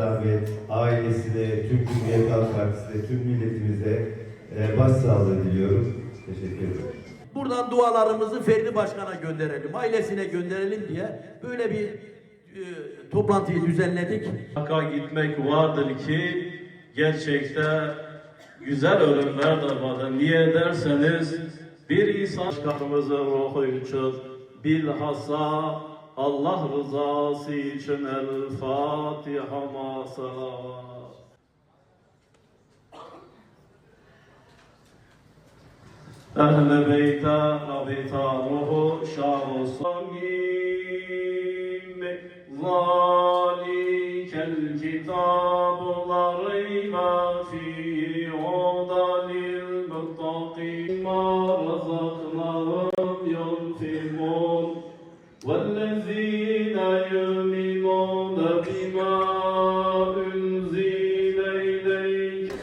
Ahmet, ailesine, tüm Cumhuriyet Halk Partisi'ne, tüm milletimize e, başsağlığı diliyorum. Teşekkür ederim. Buradan dualarımızı Ferdi Başkan'a gönderelim, ailesine gönderelim diye böyle bir e, toplantıyı düzenledik. Hakka gitmek vardır ki gerçekte güzel ölümler de vardır. Niye derseniz bir insan başkanımızın ruhu için bilhassa Allah rızası için El Fatiha ma salavat. Ehl-i Beyt'e rabitanuhu şah-ı samim Zalikel kitabu la reybe fihi hudalil muttaqin Ma razaknahum yunfiqun والذين يؤمنون بما أنزل إليك